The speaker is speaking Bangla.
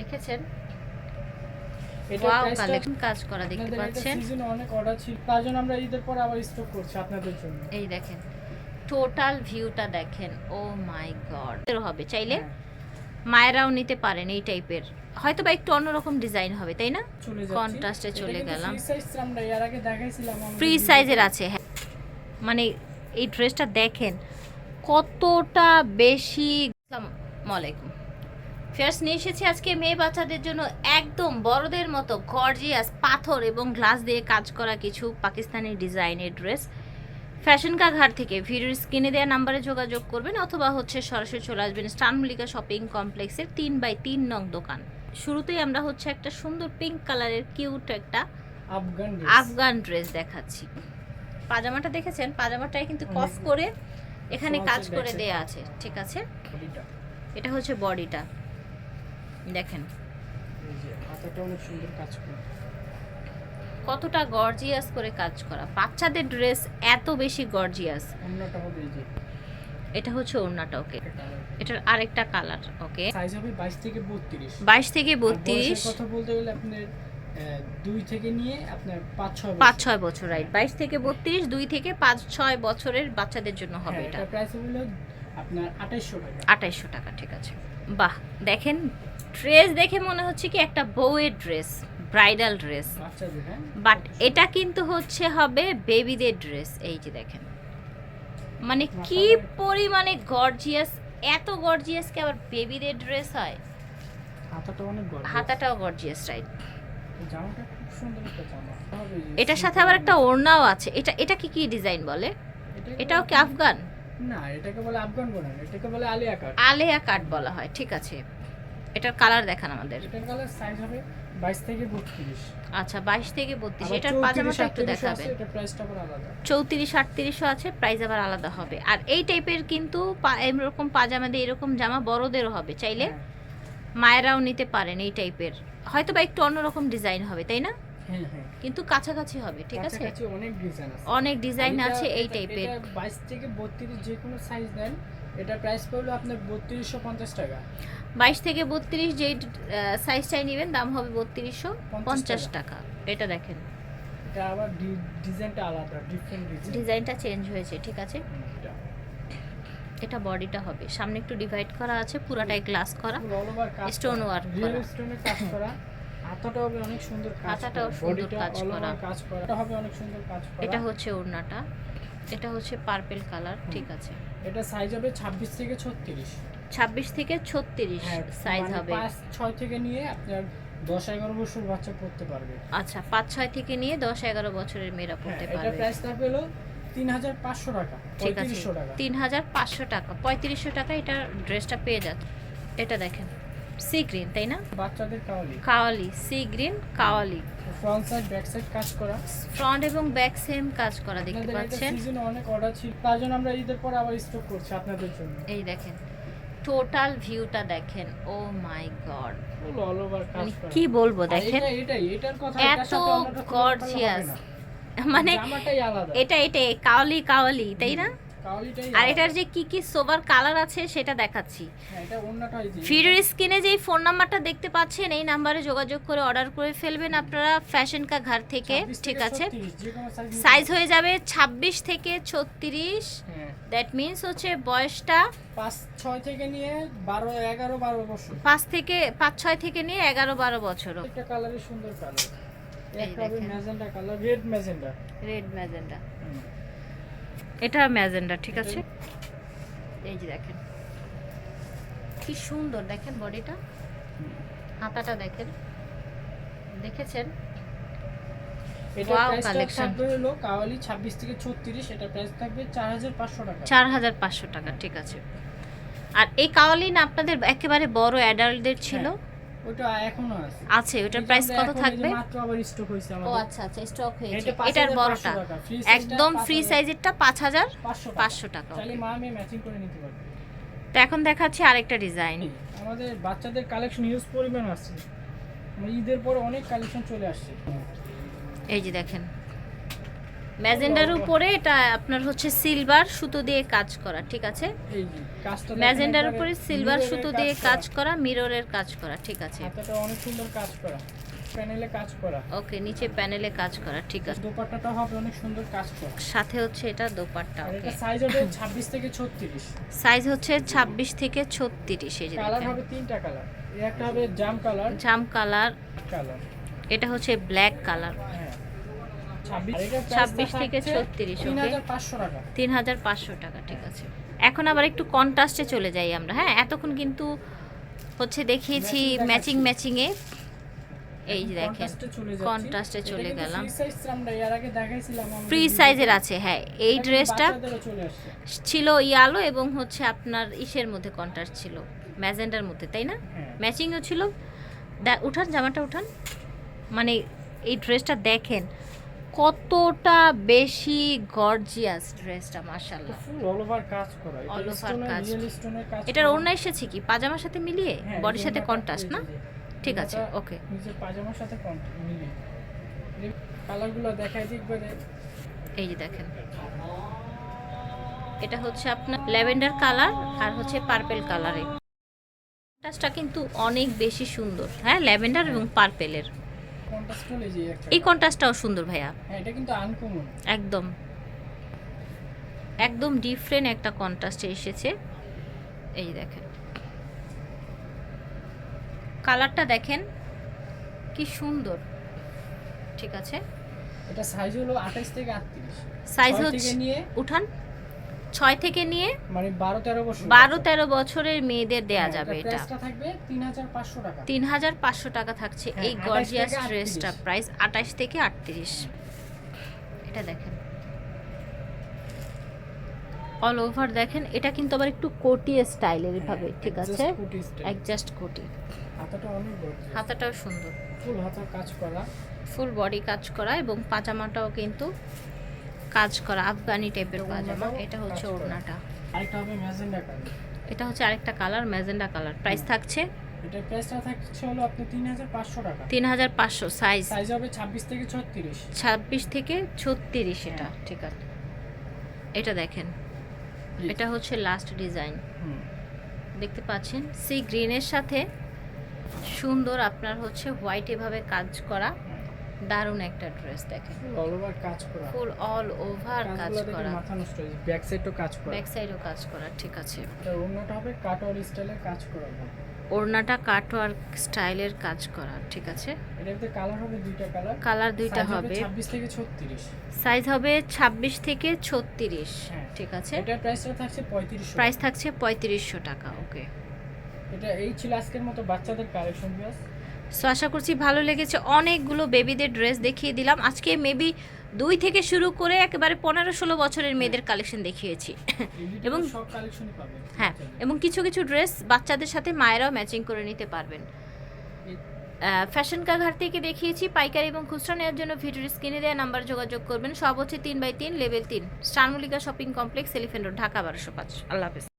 দেখেছেন? ওয়াও কালেকশন কাজ করা দেখতে পাচ্ছেন। সিজনে অনেক অর্ডার ছিল তার জন্য আমরা ঈদের পর আবার স্টক করছি আপনাদের জন্য। এই দেখেন টোটাল ভিউটা দেখেন ও মাই গড হবে চাইলে হ্যাঁ, মায়েরাও নিতে পারেন এই টাইপের হয়তো বা একটু অন্যরকম ডিজাইন হবে তাই না? কন্ট্রাস্টে চলে গেলাম। ফ্রি। সাইজের আছে হ্যাঁ। মানে এই ড্রেসটা দেখেন কতটা বেশি আসসালামু আলাইকুম। ফেয়ার্স নিয়ে এসেছি আজকে মেয়ে বাচ্চাদের জন্য একদম বড়দের মতো গর্জিয়াস পাথর এবং গ্লাস দিয়ে কাজ করা কিছু পাকিস্তানি ডিজাইনের ড্রেস। ফ্যাশন কা ঘাট থেকে ভিডিওর স্ক্রিনে দেওয়া নাম্বারে যোগাযোগ করবেন অথবা হচ্ছে সরাসরি চলে আসবেন স্টান মল্লিকা শপিং কমপ্লেক্সের তিন বাই তিন নং দোকান। শুরুতেই আমরা হচ্ছে একটা সুন্দর পিঙ্ক কালারের কিউট একটা আফগান আফগান ড্রেস দেখাচ্ছি। পাজামাটা দেখেছেন? পাজামাটাই কিন্তু কফ করে এখানে কাজ করে দেয়া আছে ঠিক আছে? এটা হচ্ছে বডিটা। দেখেন। কতটা গর্জিয়াস করে কাজ করা। বাচ্চাদের ড্রেস এত বেশি গর্জিয়াস এটা হচ্ছে ওড়নাটা ওকে। এটার আরেকটা কালার ওকে। সাইজ হবে 22 থেকে 32 বাইশ থেকে আর বত্রিশ। বয়সের কথা বলতে গেলে আপনার দুই থেকে নিয়ে আপনার পাঁচ ছয় পাঁচ ছয় বছর রাইট বাইশ থেকে বত্রিশ দুই থেকে পাঁচ ছয় বছরের বাচ্চাদের জন্য হবে হ্যাঁ, এটা। প্রাইস হলো আপনার আঠাইশশো টাকা। আঠাইশশো টাকা ঠিক আছে। বাহ দেখেন ড্রেস দেখে মনে হচ্ছে কি একটা বউয়ের ড্রেস ব্রাইডাল ড্রেস। হ্যাঁ? বাট এটা কিন্তু হচ্ছে হবে বেবিদের ড্রেস এই যে দেখেন। মানে কি পরিমাণে গর্জিয়াস এত গর্জিয়াস কি আবার বেবিদের ড্রেস হয়? হাতাটাও গর্জিয়াস রাইট। এটার সাথে আবার একটা ওড়নাও আছে। এটা এটা কি কি ডিজাইন বলে? এটাও কি আফগান? না এটাকে বলে আফগান বলে এটাকে বলে আলিয়া কাট আলেয়া কাট বলা হয় ঠিক আছে। এটার কালার দেখান আমাদের। এটার কালার সাইজ হবে 22 থেকে 32 আচ্ছা বাইশ থেকে বত্রিশ আবার এটার 34, পাজামাটা একটু 38 দেখাবেন। আছে, প্রাইসটা আবার আলাদা। আছে প্রাইস আবার আলাদা হবে। আর এই টাইপের কিন্তু এরকম পাজামা দিয়ে এরকম জামা বড়দেরও হবে চাইলে হ্যাঁ, মায়েরাও নিতে পারেন এই টাইপের হয়তো বা একটু অন্যরকম ডিজাইন হবে তাই না? হ্যাঁ হ্যাঁ। কিন্তু কাছাকাছি হবে ঠিক আছে? অনেক ডিজাইন আছে। অনেক ডিজাইন আছে এই টাইপের এটা 22 থেকে 32 যে কোনো সাইজ নেন এটা প্রাইস পড়ল আপনার 3250 টাকা। বাইশ থেকে বত্রিশ যেই সাইজটাই নেবেন দাম হবে বত্রিশশো পঞ্চাশ টাকা। টাকা। এটা দেখেন। এটা আবার ডিজাইনটা আলাদা ডিফারেন্ট ডিজাইন ডিজাইনটা চেঞ্জ হয়েছে ঠিক আছে? এটা। বডিটা হবে। সামনে একটু ডিভাইড করা আছে পুরাটাই গ্লাস করা। রিয়েল করা। স্টোনের কাজ করা। হাতাটা হবে অনেক সুন্দর হাতাটাও সুন্দর কাজ করা। কাজ করা। এটা হবে অনেক সুন্দর কাজ করা। এটা হচ্ছে ওড়নাটা। এটা হচ্ছে পার্পেল কালার ঠিক আছে। এটা সাইজ হবে 26 থেকে 36 ছাব্বিশ থেকে ছত্রিশ হ্যাঁ সাইজ মানে হবে। ছয় থেকে নিয়ে আপনার 10 11 বছর বাচ্চা পড়তে পারবে। আচ্ছা পাঁচ ছয় থেকে নিয়ে দশ এগারো বছরের মেয়েরা হ্যাঁ, পড়তে এটা পারবে। প্রাইস থাকবে হলো 3500 টাকা ঠিক আছে। তিন হাজার পাঁচশো টাকা পঁয়ত্রিশশো টাকা এটা ড্রেসটা পেয়ে যাচ্ছে। এটা দেখেন। সি গ্রিন তাই না? বাচ্চাদের কাওয়ালি। কাওয়ালি সি গ্রিন কাওয়ালি। ফ্রন্ট সাইড ব্যাক সাইড কাজ করা। ফ্রন্ট এবং ব্যাক সেম কাজ করা দেখতে পাচ্ছেন? সিজনে অনেক অর্ডার ছিল তার জন্য আমরা ঈদের পর আবার স্টক করছি আপনাদের জন্য। এই দেখেন টোটাল ভিউটা দেখেন ও my god full all over কাজ করা। কি বলব দেখেন? এটা এটার কথা এত। না। মানে এটা এটা কাওয়ালি কাওয়ালি তাই না? আর এটার যে কি কি সোবার কালার আছে সেটা দেখাচ্ছি। হ্যাঁ, এটা যে ভিডিওর স্ক্রিনে যে ফোন নাম্বারটা দেখতে পাচ্ছেন এই নাম্বারে যোগাযোগ করে অর্ডার করে ফেলবেন আপনারা ফ্যাশন কা ঘর থেকে ঠিক আছে? 36, সাইজ হয়ে যাবে 26 থেকে ছত্রিশ। হ্যাঁ। দ্যাট মিন্স হচ্ছে বয়সটা পাঁচ ছয় থেকে নিয়ে বারো এগারো বারো বছর। পাঁচ থেকে পাঁচ ছয় থেকে নিয়ে এগারো বারো বছরও। একটা কালারের সুন্দর কালার একটা কালার রেড ম্যাজেন্টা রেড এটা ম্যাজেন্ডা ঠিক আছে? এই যে দেখেন। কি সুন্দর দেখেন বডিটা? হাতাটা দেখেন। দেখেছেন? এটা Wow, থাকবে হলো কাওয়ালি 26 থেকে 36 এটা প্রাইস থাকবে 4500 টাকা। ঠিক আছে। আর এই কাওয়ালিন আপনাদের একেবারে বড় অ্যাডাল্টদের ছিল? ওটা এখনও আছে। আছে ওটার প্রাইস কত থাকবে? মাত্র আবার স্টক হয়েছে ও আচ্ছা আচ্ছা স্টক হয়েছে। এটা 5500 এটার বড়টা। একদম ফ্রি সাইজেরটা পাঁচ হাজার 500 টাকা। পাঁচশো টাকা চাইলে মা আমি ম্যাচিং করে নিতে পারবে। তো এখন দেখাচ্ছি আরেকটা ডিজাইন আমাদের বাচ্চাদের কালেকশন ইউজ পরিমাণ আছে। মানে ঈদের পরে অনেক কালেকশন চলে আসছে। এই যে দেখেন। ম্যাজেন্ডার উপরে এটা আপনার হচ্ছে সিলভার সুতো দিয়ে কাজ করা ঠিক আছে? ম্যাজেন্ডার উপরে সিলভার সুতো দিয়ে কাজ করা মিররের কাজ করা ঠিক আছে? অনেক সুন্দর কাজ করা প্যানেলে কাজ করা। ওকে নিচে প্যানেলে কাজ করা ঠিক আছে। দোপাট্টাটা হবে অনেক সুন্দর কাজ করা। সাথে হচ্ছে এটা দোপাট্টা ওকে। সাইজ হবে 26 থেকে 36 সাইজ হচ্ছে 26 থেকে 36 এই যে কালার হবে তিনটা কালার একটা হবে জাম কালার জাম কালার কালার এটা হচ্ছে ব্ল্যাক কালার 26 আর এটার 26 থেকে 36, okay? 3500 তিন হাজার পাঁচশো টাকা। ঠিক আছে। এখন আবার একটু কন্ট্রাস্টে চলে যাই আমরা হ্যাঁ? এতক্ষণ কিন্তু হচ্ছে দেখিয়েছি ম্যাচিং ম্যাচিংয়ে এই যে দেখেন কন্ট্রাস্টে চলে গেলাম। ফ্রি। সাইজের আছে হ্যাঁ এই ড্রেসটা ছিল ইয়ালো এবং হচ্ছে আপনার ইসের মধ্যে কন্ট্রাস্ট ছিল ম্যাজেন্ডার মধ্যে তাই না? ম্যাচিংও ছিল। উঠান জামাটা উঠান। মানে এই ড্রেসটা দেখেন কতটা বেশি গর্জিয়াস ড্রেসটা ফুল অল ওভার কাজ করা। over স্টোনের কাজ। এটার। ওড়না এসেছে কি? পাজামার সাথে মিলিয়ে? হ্যাঁ, বডির সাথে ওড়নাটা- কন্ট্রাস্ট না? ঠিক আছে ওকে পাজামার সাথে কন্ট্রাস্ট মিলিয়ে। কালারগুলো দেখাই দিই একবারে। এই যে দেখেন। এটা হচ্ছে আপনার ল্যাভেন্ডার কালার আর হচ্ছে পার্পেল কালারে কন্ট্রাস্টটা কিন্তু অনেক বেশি সুন্দর। হ্যাঁ ল্যাভেন্ডার এবং পার্পেলের এই কন্ট্রাস্টটাও সুন্দর ভাইয়া। হ্যাঁ এটা কিন্তু আনকমন একদম। একদম ডিফারেন্ট একটা কন্ট্রাস্টে এসেছে। এই দেখেন। কালারটা দেখেন কি সুন্দর। ঠিক আছে? এটা সাইজ হলো 28 থেকে 38 সাইজ হচ্ছে নিয়ে উঠান। ছয় থেকে নিয়ে মানে 12 13 বছর বারো তেরো বছরের মেয়েদের দেয়া হ্যাঁ, যাবে এটা। থাকবে 3500 টাকা। তিন হাজার পাঁচশো টাকা থাকছে হ্যাঁ, এই গর্জিয়াস ড্রেসটা প্রাইস আঠাশ থেকে আটত্রিশ। এটা দেখেন। অল ওভার দেখেন এটা কিন্তু আবার একটু কোটি স্টাইলের ভাবে হ্যাঁ, ঠিক আছে? অ্যাডজাস্ট কোটি। হাতাটা অনেক বড়। হাতাটাও সুন্দর। ফুল হাতার কাজ করা। ফুল বডি কাজ করা এবং পাজামাটাও কিন্তু কাজ করা আফগানি টাইপের এটা পাজামা এটা হচ্ছে কাজ ওড়নাটা। এটা হচ্ছে আরেকটা কালার ম্যাজেন্ডা কালার। প্রাইস থাকছে? এটার প্রাইসটা থাকছে হলো আপনি 3500 টাকা। তিন হাজার পাঁচশো সাইজ সাইজ হবে 26 থেকে 36 ছাব্বিশ থেকে ছত্রিশ এটা হ্যাঁ। ঠিক আছে। এটা দেখেন। এটা হচ্ছে লাস্ট ডিজাইন দেখতে পাচ্ছেন? সি গ্রিনের সাথে সুন্দর আপনার হচ্ছে হোয়াইট এভাবে কাজ করা। দারুণ একটা ড্রেস দেখেন। অল ওভার কাজ করা। ফুল অল ওভার কাজ করা। মাথা নষ্ট হয়ে ব্যাক সাইডও কাজ করা। ব্যাক সাইডও কাজ করা ঠিক আছে। এটা অন্যটা হবে কাটওয়ার স্টাইলের কাজ করা। ওড়নাটা কাটওয়ার্ক স্টাইলের কাজ করা ঠিক আছে? এটাতে কালার হবে দুইটা কালার কালার দুইটা হবে 26 থেকে 36 সাইজ হবে ছাব্বিশ থেকে ছত্রিশ হ্যাঁ। ঠিক আছে? এটার প্রাইসটা থাকছে 3500 প্রাইস থাকছে পঁয়ত্রিশশো টাকা ওকে এটা এই ছিল আজকের মতো বাচ্চাদের কালেকশন বিয়াস সো আশা করছি ভালো লেগেছে। অনেকগুলো বেবিদের ড্রেস দেখিয়ে দিলাম। আজকে মেবি দুই থেকে শুরু করে একেবারে পনেরো ষোলো বছরের মেয়েদের কালেকশন দেখিয়েছি। এবং- হ্যাঁ এবং কিছু কিছু ড্রেস বাচ্চাদের সাথে মায়েরাও ম্যাচিং করে নিতে পারবেন। ফ্যাশন কা ঘাট থেকে দেখিয়েছি। পাইকারি এবং খুচরা নেওয়ার জন্য ভিডিওর স্ক্রিনে দেওয়া নাম্বার যোগাযোগ করবেন। সব হচ্ছে তিন বাই তিন লেভেল তিন। Star Mallika Shopping Complex Elephant Road Dhaka বারোশো পাঁচ। আল্লাহ হাফেজ।